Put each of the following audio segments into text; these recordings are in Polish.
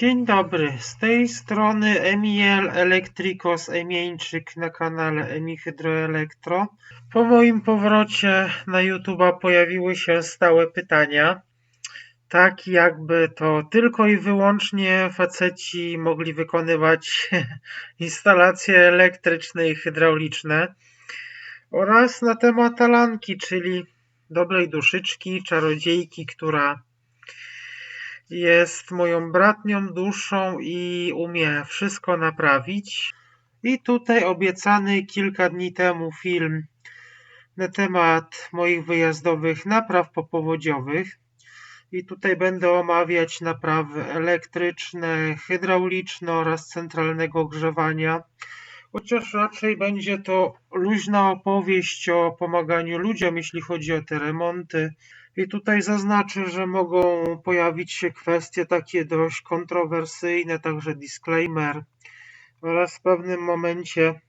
Dzień dobry, z tej strony Emiel Elektrikos Emieńczyk na kanale Emi Hydroelektro. Po moim powrocie na YouTube'a pojawiły się stałe pytania. Tak jakby to tylko i wyłącznie faceci mogli wykonywać instalacje elektryczne i hydrauliczne. Oraz na temat Alanki, czyli dobrej duszyczki, czarodziejki, która jest moją bratnią duszą i umie wszystko naprawić. I tutaj obiecany kilka dni temu film na temat moich wyjazdowych napraw popowodziowych. I tutaj będę omawiać naprawy elektryczne, hydrauliczne oraz centralnego ogrzewania. Chociaż raczej będzie to luźna opowieść o pomaganiu ludziom, jeśli chodzi o te remonty. I tutaj zaznaczę, że mogą pojawić się kwestie takie dość kontrowersyjne, także disclaimer. Oraz w pewnym momencie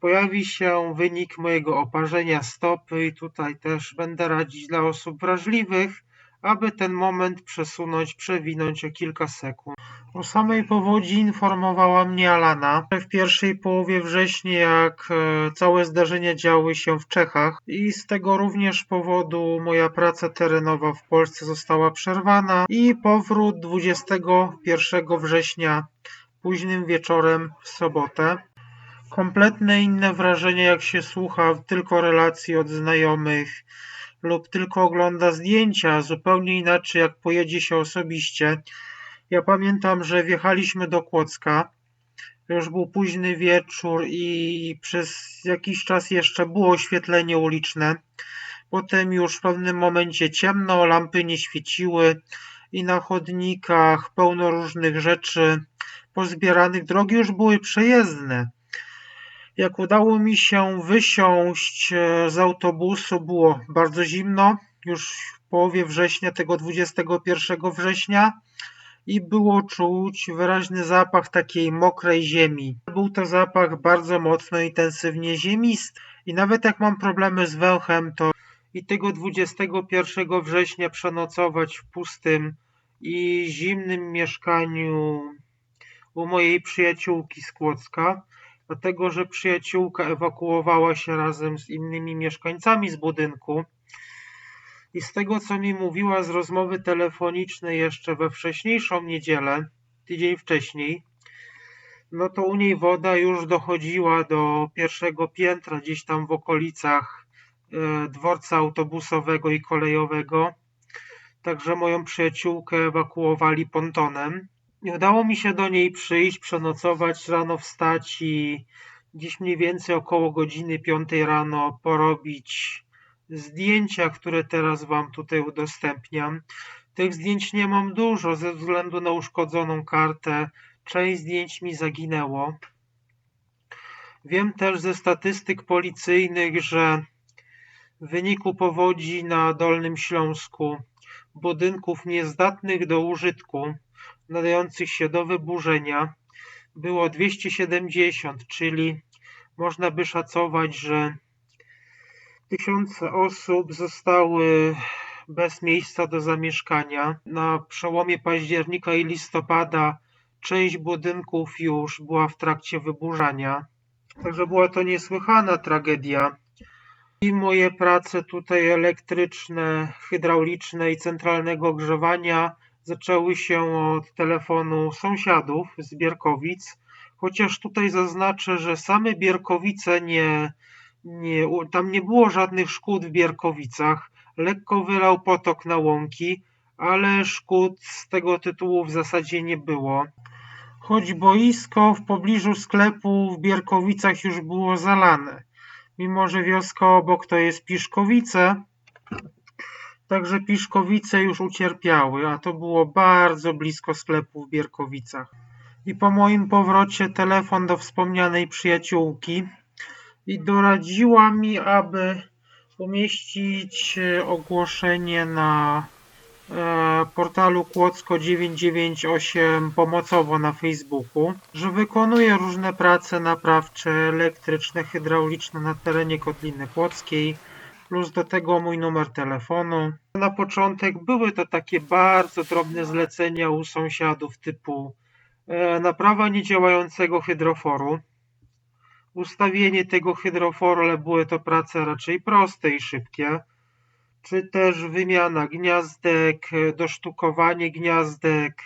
pojawi się wynik mojego oparzenia stopy i tutaj też będę radzić dla osób wrażliwych, aby ten moment przesunąć, przewinąć o kilka sekund. O samej powodzi informowała mnie Alana w pierwszej połowie września, jak e, całe zdarzenia działy się w Czechach i z tego również powodu moja praca terenowa w Polsce została przerwana i powrót 21 września późnym wieczorem w sobotę. Kompletne inne wrażenie, jak się słucha tylko relacji od znajomych lub tylko ogląda zdjęcia, zupełnie inaczej jak pojedzie się osobiście. Ja pamiętam, że wjechaliśmy do Kłodzka. Już był późny wieczór i przez jakiś czas jeszcze było oświetlenie uliczne. Potem już w pewnym momencie ciemno, lampy nie świeciły i na chodnikach pełno różnych rzeczy pozbieranych. Drogi już były przejezdne. Jak udało mi się wysiąść e, z autobusu, było bardzo zimno, już w połowie września, tego 21 września i było czuć wyraźny zapach takiej mokrej ziemi. Był to zapach bardzo mocno, intensywnie ziemisty i nawet jak mam problemy z węchem, to i tego 21 września przenocować w pustym i zimnym mieszkaniu u mojej przyjaciółki z Kłodzka, dlatego że przyjaciółka ewakuowała się razem z innymi mieszkańcami z budynku. I z tego, co mi mówiła z rozmowy telefonicznej jeszcze we wcześniejszą niedzielę, tydzień wcześniej, no to u niej woda już dochodziła do pierwszego piętra, gdzieś tam w okolicach e, dworca autobusowego i kolejowego. Także moją przyjaciółkę ewakuowali pontonem. Nie udało mi się do niej przyjść, przenocować, rano wstać i gdzieś mniej więcej około godziny 5 rano porobić zdjęcia, które teraz Wam tutaj udostępniam. Tych zdjęć nie mam dużo ze względu na uszkodzoną kartę. Część zdjęć mi zaginęło. Wiem też ze statystyk policyjnych, że w wyniku powodzi na Dolnym Śląsku budynków niezdatnych do użytku, nadających się do wyburzenia, było 270, czyli można by szacować, że tysiące osób zostały bez miejsca do zamieszkania. Na przełomie października i listopada część budynków już była w trakcie wyburzania. Także była to niesłychana tragedia. I moje prace tutaj elektryczne, hydrauliczne i centralnego ogrzewania zaczęły się od telefonu sąsiadów z Bierkowic. Chociaż tutaj zaznaczę, że same Bierkowice nie, nie, tam nie było żadnych szkód w Bierkowicach. Lekko wylał potok na łąki, ale szkód z tego tytułu w zasadzie nie było. Choć boisko w pobliżu sklepu w Bierkowicach już było zalane. Mimo, że wioska obok to jest Piszkowice, także Piszkowice już ucierpiały, a to było bardzo blisko sklepu w Bierkowicach. I po moim powrocie telefon do wspomnianej przyjaciółki i doradziła mi, aby umieścić e, ogłoszenie na e, portalu Kłodzko 998 pomocowo na Facebooku, że wykonuje różne prace naprawcze elektryczne, hydrauliczne na terenie Kotliny Kłodzkiej plus do tego mój numer telefonu. Na początek były to takie bardzo drobne zlecenia u sąsiadów typu e, naprawa niedziałającego hydroforu, ustawienie tego hydroforu, ale były to prace raczej proste i szybkie, czy też wymiana gniazdek, dosztukowanie gniazdek,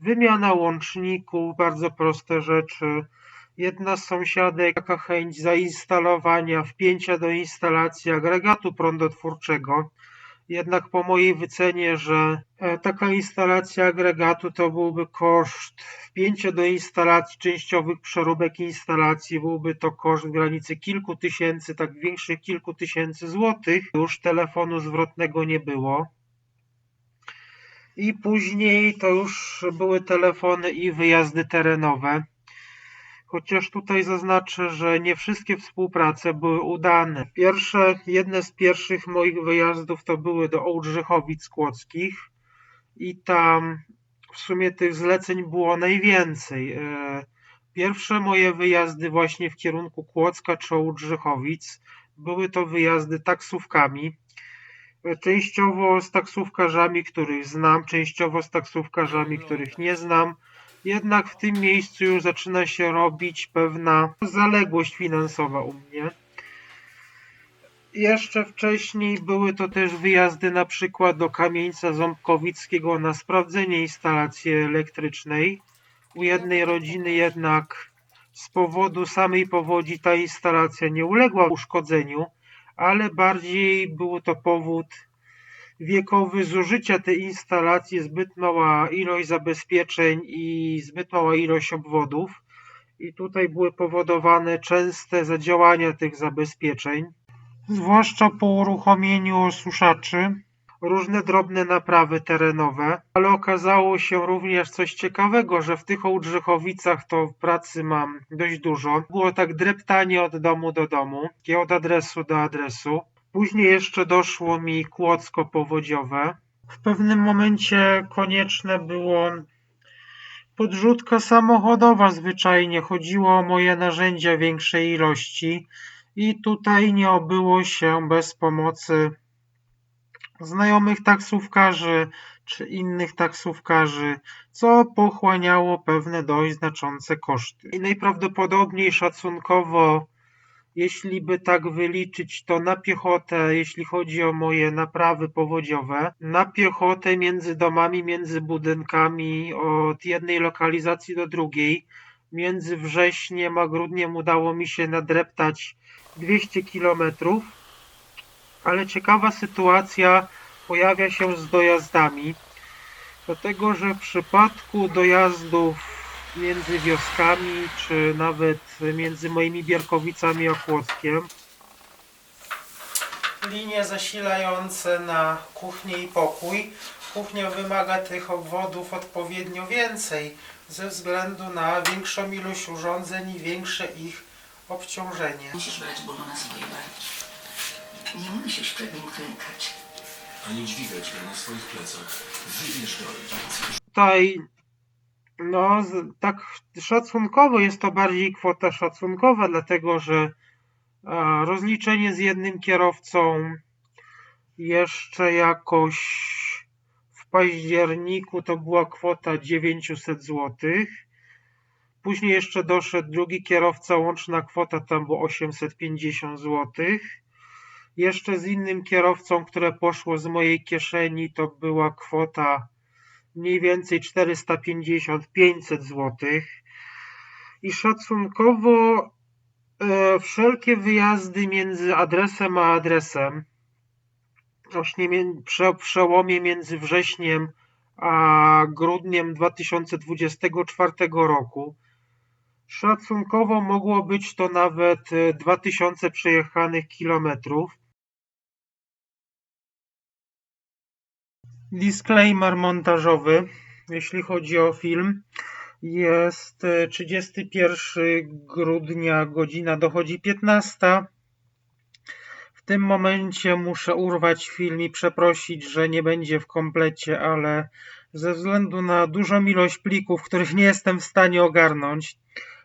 wymiana łączników, bardzo proste rzeczy. Jedna z sąsiadek, taka chęć zainstalowania, wpięcia do instalacji agregatu prądotwórczego. Jednak po mojej wycenie, że e, taka instalacja agregatu to byłby koszt wpięcia do instalacji częściowych przeróbek instalacji, byłby to koszt w granicy kilku tysięcy, tak większych kilku tysięcy złotych. Już telefonu zwrotnego nie było. I później to już były telefony i wyjazdy terenowe. Chociaż tutaj zaznaczę, że nie wszystkie współprace były udane. Pierwsze, jedne z pierwszych moich wyjazdów to były do Ołdrzychowic Kłodzkich i tam w sumie tych zleceń było najwięcej. E, Pierwsze moje wyjazdy właśnie w kierunku Kłodzka czy Ołdrzychowic były to wyjazdy taksówkami. E, Częściowo z taksówkarzami, których znam, częściowo z taksówkarzami, których nie znam. Jednak w tym miejscu już zaczyna się robić pewna zaległość finansowa u mnie. Jeszcze wcześniej były to też wyjazdy na przykład do Kamieńca Ząbkowickiego na sprawdzenie instalacji elektrycznej. U jednej rodziny jednak z powodu samej powodzi ta instalacja nie uległa uszkodzeniu, ale bardziej był to powód wiekowy zużycia tej instalacji, zbyt mała ilość zabezpieczeń i zbyt mała ilość obwodów. I tutaj były powodowane częste zadziałania tych zabezpieczeń, zwłaszcza po uruchomieniu osuszaczy, różne drobne naprawy terenowe, ale okazało się również coś ciekawego, że w tych Ołdrzychowicach to pracy mam dość dużo. Było tak dreptanie od domu do domu, od adresu do adresu. Później jeszcze doszło mi kłodzko powodziowe. W pewnym momencie konieczne było podrzutka samochodowa zwyczajnie. Chodziło o moje narzędzia większej ilości i tutaj nie obyło się bez pomocy znajomych taksówkarzy czy innych taksówkarzy, co pochłaniało pewne dość znaczące koszty. I najprawdopodobniej szacunkowo jeśli by tak wyliczyć to na piechotę, jeśli chodzi o moje naprawy powodziowe, na piechotę między domami, między budynkami, od jednej lokalizacji do drugiej, między wrześniem a grudniem udało mi się nadreptać 200 kilometrów, ale ciekawa sytuacja pojawia się z dojazdami, dlatego że w przypadku dojazdów między wioskami, czy nawet między moimi Bierkowicami a Kłodzkiem. Linie zasilające na kuchnię i pokój. Kuchnia wymaga tych obwodów odpowiednio więcej ze względu na większą ilość urządzeń i większe ich obciążenie. Musisz brać bólu na swoje barki. Nie musisz przed nim klękać. ani dźwigać go na swoich plecach. Wybierz ojca. Tutaj, no, tak szacunkowo jest to bardziej kwota szacunkowa, dlatego że a, rozliczenie z jednym kierowcą jeszcze jakoś w październiku to była kwota 900 zł. Później jeszcze doszedł drugi kierowca, łączna kwota tam była 850 zł. Jeszcze z innym kierowcą, które poszło z mojej kieszeni, to była kwota mniej więcej 450-500 zł. I szacunkowo e, wszelkie wyjazdy między adresem a adresem, właśnie prze, przełomie między wrześniem a grudniem 2024 roku, szacunkowo mogło być to nawet e, 2000 przejechanych kilometrów. Disclaimer montażowy, jeśli chodzi o film. Jest e, 31 grudnia, godzina dochodzi 15. W tym momencie muszę urwać film i przeprosić, że nie będzie w komplecie, ale ze względu na dużą ilość plików, których nie jestem w stanie ogarnąć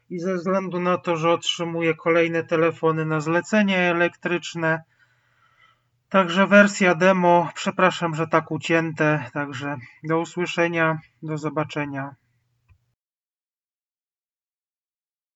i ze względu na to, że otrzymuję kolejne telefony na zlecenie elektryczne, Także wersja demo, przepraszam, że tak ucięte, także do usłyszenia, do zobaczenia.